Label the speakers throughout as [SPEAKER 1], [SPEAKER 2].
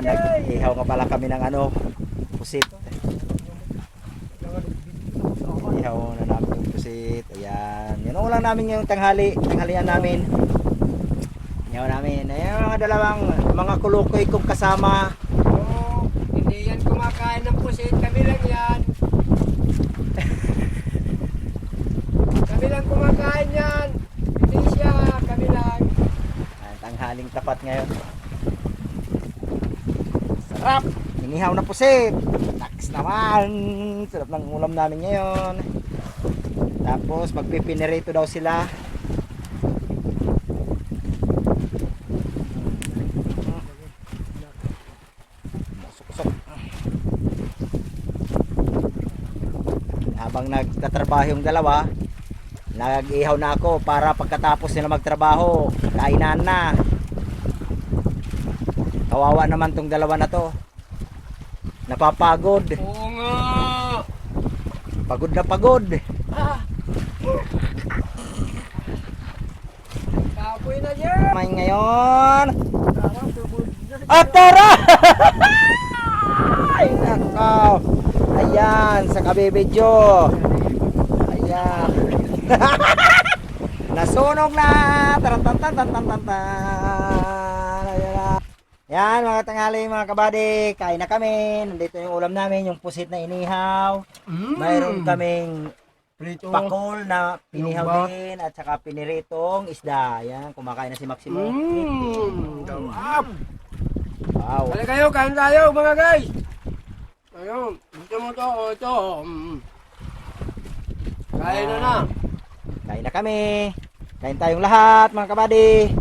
[SPEAKER 1] Ayan, nag-ihaw nga pala kami ng ano, pusit. Ihaw na namin yung pusit. Ayan. Yan ang ulang namin yung tanghali. Tanghalian namin. Ihaw namin. Ayan mga dalawang mga kulukoy kong kasama.
[SPEAKER 2] Oo, hindi yan kumakain ng pusit. Kami lang yan. kami lang kumakain yan. Hindi siya. Kami lang.
[SPEAKER 1] Ayan, tanghaling tapat ngayon. Sarap! Inihaw na pusit! Naks naman! Sarap ng ulam namin ngayon. Tapos magpipinirito daw sila. Habang nagtatrabaho yung dalawa, nag-ihaw na ako para pagkatapos nila magtrabaho, kainan na. Kawawa naman tong dalawa na to. Napapagod.
[SPEAKER 2] Oo nga.
[SPEAKER 1] Pagod na pagod.
[SPEAKER 2] Ah. Kapoy na yan.
[SPEAKER 1] May ngayon. At tara! Ay, nakaw. Ayan, sa kabibidyo. Ayan. Nasunog na! Tarantantantantantantan! Yan mga tanghali mga kabady, kain na kami. Nandito yung ulam namin, yung pusit na inihaw.
[SPEAKER 2] Mm.
[SPEAKER 1] Mayroon kaming
[SPEAKER 2] Prito.
[SPEAKER 1] pakol na pinihaw din at saka piniritong isda. Yan, kumakain na si Maximo.
[SPEAKER 2] Mmm. Damap.
[SPEAKER 1] Wow.
[SPEAKER 2] Kaya kayo, kain tayo mga guys. Ayun, gusto mo to, o ito. Mm. Kain na na.
[SPEAKER 1] Kain na kami. Kain tayong lahat mga kabady.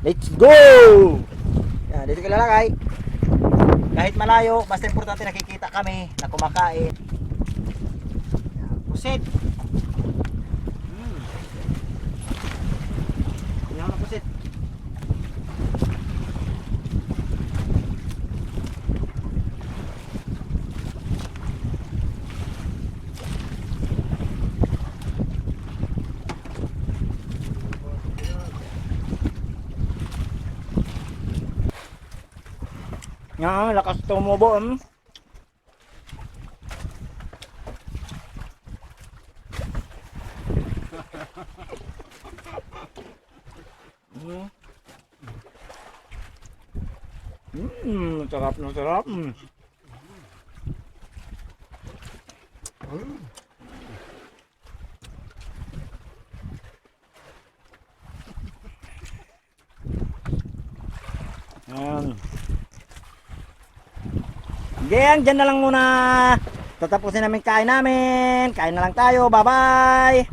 [SPEAKER 1] Let's go! Dito ka lalakay. Kahit malayo, basta importante nakikita kami na kumakain. Pusit. Yan, lakas tumubo. Mm. Mm. Mm, sarap na sarap. Mm. Yan. Yan, dyan na lang muna. Tatapusin namin kain namin. Kain na lang tayo. Bye-bye.